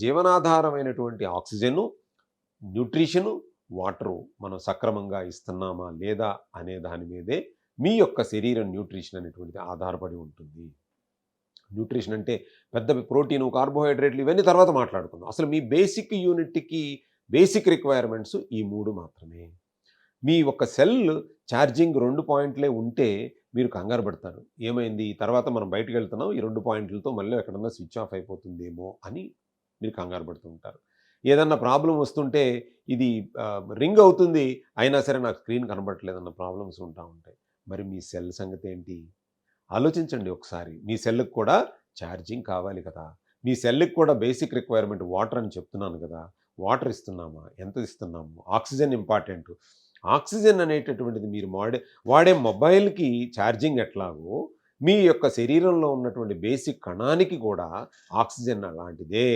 జీవనాధారమైనటువంటి oxygen nutrition water మనం సక్రమంగా ఇస్తున్నామా లేదా అనే దాని మీదే మీ యొక్క శరీరం న్యూట్రిషన్ అనేటువంటిది ఆధారపడి ఉంటుంది. న్యూట్రిషన్ అంటే పెద్ద ప్రోటీను కార్బోహైడ్రేట్లు ఇవన్నీ తర్వాత మాట్లాడుకుందాం. అసలు మీ బేసిక్ యూనిట్కి బేసిక్ రిక్వైర్మెంట్స్ ఈ మూడు మాత్రమే. మీ ఒక సెల్ ఛార్జింగ్ రెండు పాయింట్లే ఉంటే మీరు కంగారు పడతారు. ఏమైంది? తర్వాత మనం బయటకు వెళ్తున్నాం ఈ రెండు పాయింట్లతో మళ్ళీ ఎక్కడన్నా స్విచ్ ఆఫ్ అయిపోతుందేమో అని మీరు కంగారు పడుతూ ఉంటారు. ఏదన్నా ప్రాబ్లం వస్తుంటే ఇది రింగ్ అవుతుంది అయినా సరే నాకు స్క్రీన్ కనబడట్లేదన్న ప్రాబ్లమ్స్ ఉంటా ఉంటాయి. మరి మీ సెల్ సంగతి ఏంటి? ఆలోచించండి ఒకసారి. మీ సెల్కి కూడా ఛార్జింగ్ కావాలి కదా. మీ సెల్కి కూడా బేసిక్ రిక్వైర్మెంట్ వాటర్ అని చెప్తున్నాను కదా. వాటర్ ఇస్తున్నామా? ఎంత ఇస్తున్నాము? Oxygen important. ఆక్సిజన్ అనేటటువంటిది మీరు వాడే వాడే మొబైల్కి ఛార్జింగ్ ఎట్లాగో మీ యొక్క శరీరంలో ఉన్నటువంటి బేసిక్ కణానికి కూడా ఆక్సిజన్ అలాంటిదే.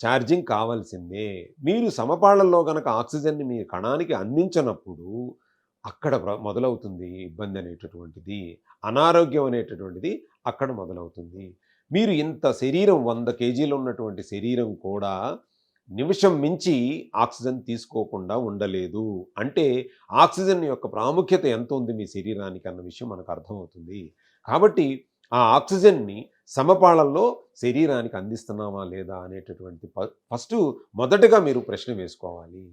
ఛార్జింగ్ కావాల్సిందే. మీరు సమపాళల్లో కనుక ఆక్సిజన్ని మీ కణానికి అందించినప్పుడు అక్కడ మొదలవుతుంది ఇబ్బంది అనేటటువంటిది అనారోగ్యం అనేటటువంటిది అక్కడ మొదలవుతుంది. మీరు ఇంత శరీరం వంద కేజీలు ఉన్నటువంటి శరీరం కూడా నిమిషం మించి ఆక్సిజన్ తీసుకోకుండా ఉండలేదు. అంటే ఆక్సిజన్ యొక్క ప్రాముఖ్యత ఎంత ఉంది మీ శరీరానికి అన్న విషయం మనకు అర్థమవుతుంది. కాబట్టి ఆ ఆక్సిజన్ని సమపాళల్లో శరీరానికి అందిస్తున్నామా లేదా అనేటటువంటి ఫస్ట్ మొదటగా మీరు ప్రశ్న వేసుకోవాలి.